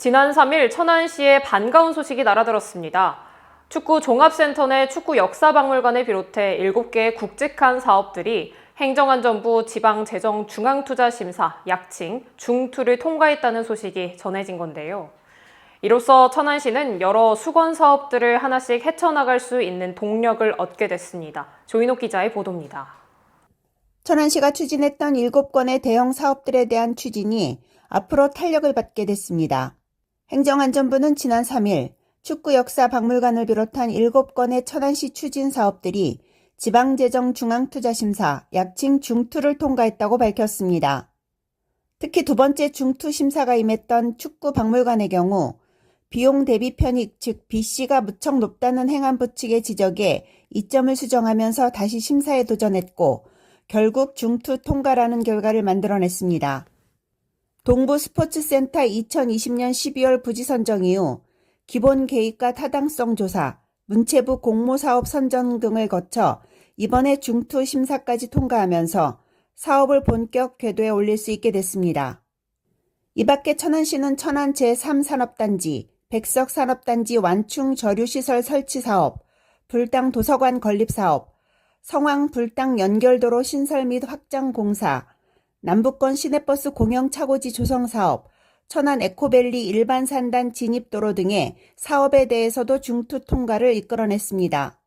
지난 3일 천안시에 반가운 소식이 날아들었습니다. 축구 종합센터 내 축구 역사박물관을 비롯해 7개의 굵직한 사업들이 행정안전부 지방재정중앙투자심사 약칭 중투를 통과했다는 소식이 전해진 건데요. 이로써 천안시는 여러 수건 사업들을 하나씩 헤쳐나갈 수 있는 동력을 얻게 됐습니다. 조인옥 기자의 보도입니다. 천안시가 추진했던 7건의 대형 사업들에 대한 추진이 앞으로 탄력을 받게 됐습니다. 행정안전부는 지난 3일 축구 역사 박물관을 비롯한 7건의 천안시 추진 사업들이 지방재정 중앙투자심사 약칭 중투를 통과했다고 밝혔습니다. 특히 두 번째 중투 심사가 임했던 축구 박물관의 경우 비용 대비 편익 즉 BC가 무척 높다는 행안부 측의 지적에 이점을 수정하면서 다시 심사에 도전했고 결국 중투 통과라는 결과를 만들어냈습니다. 동부 스포츠센터 2020년 12월 부지 선정 이후 기본 계획과 타당성 조사, 문체부 공모사업 선정 등을 거쳐 이번에 중투 심사까지 통과하면서 사업을 본격 궤도에 올릴 수 있게 됐습니다. 이 밖에 천안시는 천안 제3산업단지, 백석산업단지 완충 저류시설 설치 사업, 불당 도서관 건립 사업, 성황 불당 연결도로 신설 및 확장 공사, 남북권 시내버스 공영 차고지 조성 사업, 천안 에코밸리 일반 산단 진입도로 등의 사업에 대해서도 중투 통과를 이끌어냈습니다.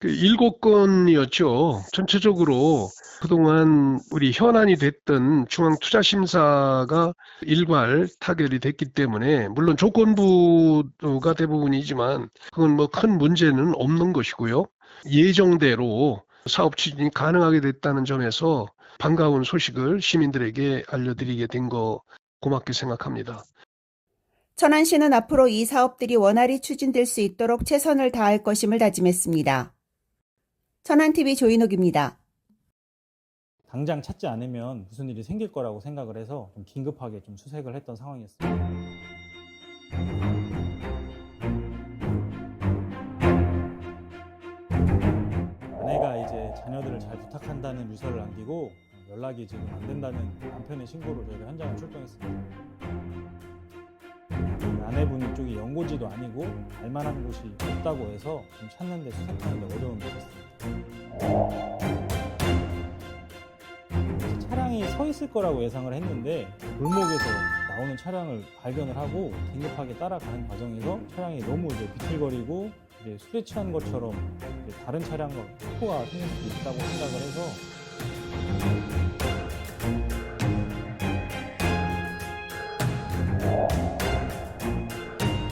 그 일곱 건이었죠. 전체적으로 그동안 우리 현안이 됐던 중앙투자심사가 일괄 타결이 됐기 때문에 물론 조건부가 대부분이지만 그건 뭐 큰 문제는 없는 것이고요. 예정대로 사업 추진이 가능하게 됐다는 점에서 반가운 소식을 시민들에게 알려드리게 된 거 고맙게 생각합니다. 천안시는 앞으로 이 사업들이 원활히 추진될 수 있도록 최선을 다할 것임을 다짐했습니다. 천안TV 조인옥입니다. 당장 찾지 않으면 무슨 일이 생길 거라고 생각을 해서 좀 긴급하게 좀 수색을 했던 상황이었습니다. 자녀들을 잘 부탁한다는 유서를 남기고 연락이 지금 안 된다는 남편의 신고로 저희가 현장을 출동했습니다. 아내분이 쪽이 연고지도 아니고 알만한 곳이 없다고 해서 좀 찾는데 수색하는데 어려움이 있었습니다. 차량이 서 있을 거라고 예상을 했는데 골목에서 나오는 차량을 발견을 하고 긴급하게 따라가는 과정에서 차량이 너무 이제 비틀거리고 이제 술에 취한 것처럼 이제 다른 차량과 사고가 생길 수도 있다고 생각을 해서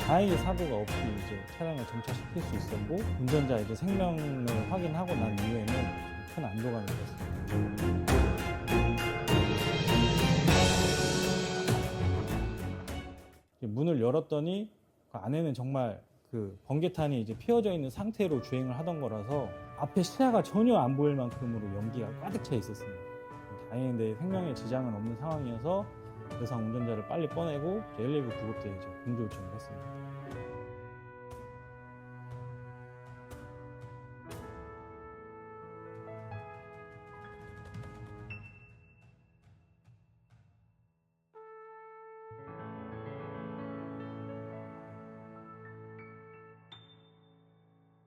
다행히 사고가 없이 이제 차량을 정차시킬 수 있었고 운전자 이제 생명을 확인하고 난 이후에는 큰 안도감이 들었습니다. 문을 열었더니 그 안에는 정말 그 번개탄이 이제 피어져 있는 상태로 주행을 하던 거라서 앞에 시야가 전혀 안 보일 만큼으로 연기가 가득 차 있었습니다. 다행히 내 생명에 지장은 없는 상황이어서 대상 운전자를 빨리 꺼내고 119 구급대에 이제 공조 요청을 했습니다.